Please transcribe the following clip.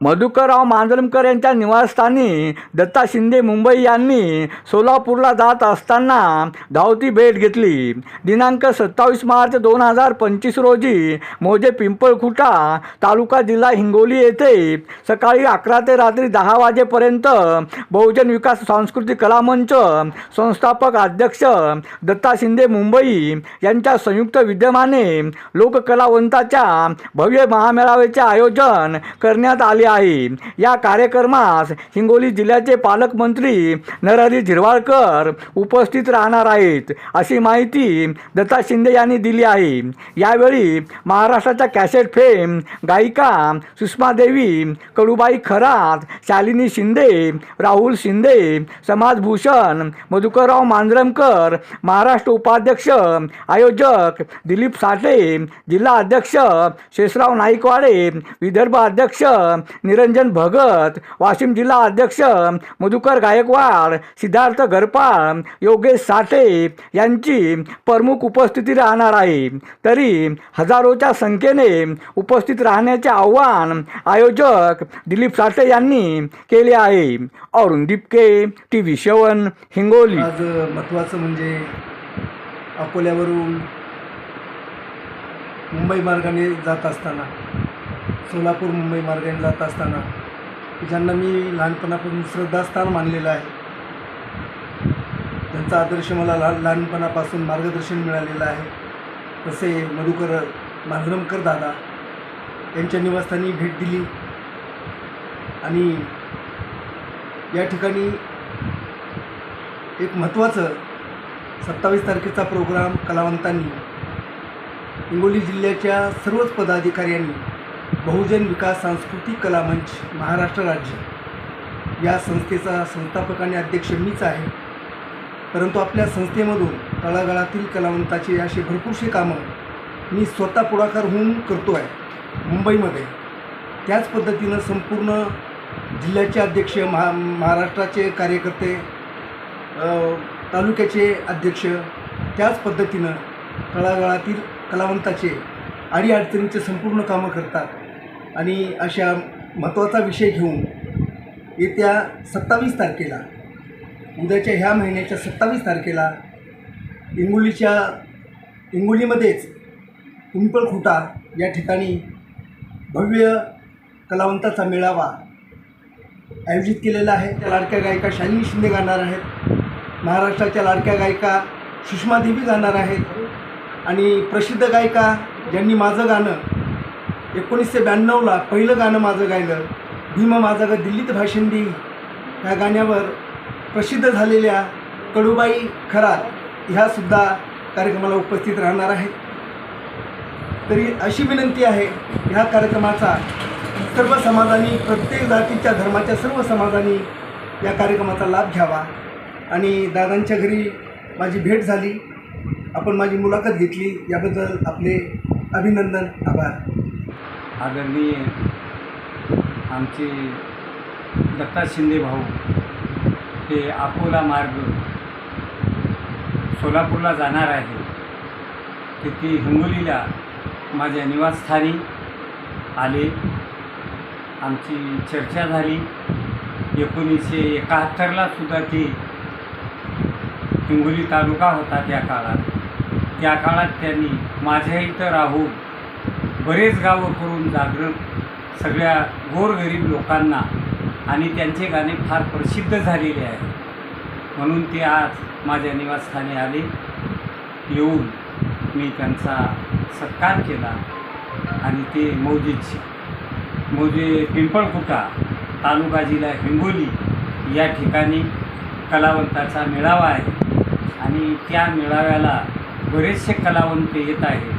मधुकरराव मांजरमकर यांच्या निवासस्थानी दत्ता शिंदे मुंबई यांनी सोलापूरला जात असताना धावती भेट घेतली. दिनांक सत्तावीस मार्च दोन हजार पंचवीस रोजी मोजे पिंपळखुटा तालुका जिल्हा हिंगोली येथे सकाळी अकरा ते रात्री दहा वाजेपर्यंत बहुजन विकास सांस्कृतिक कला मंच संस्थापक अध्यक्ष दत्ता शिंदे मुंबई यांच्या संयुक्त विद्यमाने लोककलावंताच्या भव्य महामेळाव्याचे आयोजन करण्यात आले आहे. या कार्यक्रमास हिंगोली जिल्ह्याचे पालकमंत्री नरहरी झिरवाळकर उपस्थित राहणार आहेत अशी माहिती दत्ता शिंदे यांनी दिली आहे. यावेळी महाराष्ट्राच्या कॅसेट फेम गायिका सुषमा देवी कडूबाई खरात शालिनी शिंदे राहुल शिंदे समाजभूषण मधुकरराव मांजरमकर महाराष्ट्र उपाध्यक्ष आयोजक दिलीप साठे जिल्हा अध्यक्ष शेषराव नाईकवाडे विदर्भ अध्यक्ष निरंजन भगत वाशिम जिल्हा अध्यक्ष मधुकर गायकवाड सिद्धार्थ गरपाळ योगेश साठे यांची प्रमुख उपस्थिती राहणार आहे. तरी हजारोच्या संख्येने उपस्थित राहण्याचे आव्हान आयोजक दिलीप साठे यांनी केले आहे. Arun Dipke T V seven Hingoli. आज महत्त्वाचं म्हणजे अकोल्यावरून मुंबई मार्गाने जात असताना सोलापूर मुंबई मार्गाने जात असताना ज्यांना मी लहानपणापासून श्रद्धास्थान मानलेलं आहे. त्यांचा आदर्श मला लहान लहानपणापासून मार्गदर्शन मिळालेलं आहे. तसे मधुकर मांजरमकर दादा यांच्या निवासस्थानी भेट दिली. आणि या ठिकाणी एक महत्त्वाचं सत्तावीस तारखेचा प्रोग्राम कलावंतांनी हिंगोली जिल्ह्याच्या सर्वच पदाधिकाऱ्यांनी बहुजन विकास सांस्कृतिक कला मंच महाराष्ट्र राज्य. या संस्थेचा संस्थापक आणि अध्यक्ष मीच आहे. परंतु आपल्या संस्थेमधून तळागाळातील कलावंताचे असे भरपूरसे कामं मी स्वतः पुढाकार होऊन करतो आहे मुंबईमध्ये. त्याच पद्धतीनं संपूर्ण जिल्ह्याचे अध्यक्ष महा महाराष्ट्राचे कार्यकर्ते तालुक्याचे अध्यक्ष त्याच पद्धतीनं तळागाळातील कलावंताचे अडीअडचणीचे संपूर्ण कामं करतात. आणि अशा महत्त्वाचा विषय घेऊन येत्या सत्तावीस तारखेला उद्याच्या ह्या महिन्याच्या सत्तावीस तारखेला हिंगोलीच्या हिंगोलीमध्येच पिंपळखुटा या ठिकाणी भव्य कलावंताचा मेळावा आयोजित केलेला आहे. त्या लाडक्या गायिका शालिनी शिंदे गाणार आहेत. महाराष्ट्राच्या लाडक्या गायिका सुषमा देवी गाणार आहेत. आणि प्रसिद्ध गायिका ज्यांनी माझं गाणं एकोणीसशे ब्याण्णवला पहिलं गाणं माझं गायलं. भीम माझा ग दिल्लीत भाषिंदी ह्या गाण्यावर प्रसिद्ध झालेल्या कडूबाई खरात ह्यासुद्धा कार्यक्रमाला उपस्थित राहणार आहेत. तरी अशी विनंती आहे ह्या कार्यक्रमाचा सर्व समाजांनी प्रत्येक जातीच्या धर्माच्या सर्व समाजांनी या कार्यक्रमाचा लाभ घ्यावा. आणि दादांच्या घरी माझी भेट झाली. आपण माझी मुलाखत घेतली. याबद्दल आपले अभिनंदन आभार. आदरणीय आमचे दत्ता शिंदे भाऊ हे अकोला मार्ग सोलापूरला जाणार आहे. तिथे हिंगोलीला माझ्या निवासस्थानी आले. आमची चर्चा झाली. एकोणीसशे एकाहत्तरला सुद्धा ते हिंगोली तालुका होता त्या काळात. त्या काळात त्यांनी माझ्या इथं राहून बरेच गावं करून जागरण सगळ्या गोरगरीब लोकांना आणि त्यांचे गाणे फार प्रसिद्ध झालेले आहे. म्हणून ते आज माझ्या निवासस्थानी आले. येऊन मी त्यांचा सत्कार केला आणि ते मौजेची मौजे पिंपळकुटा तालुका जिल्हा हिंगोली या ठिकाणी कलावंताचा मेळावा आहे. आणि त्या मेळाव्याला बरेचसे कलावंत येत आहेत.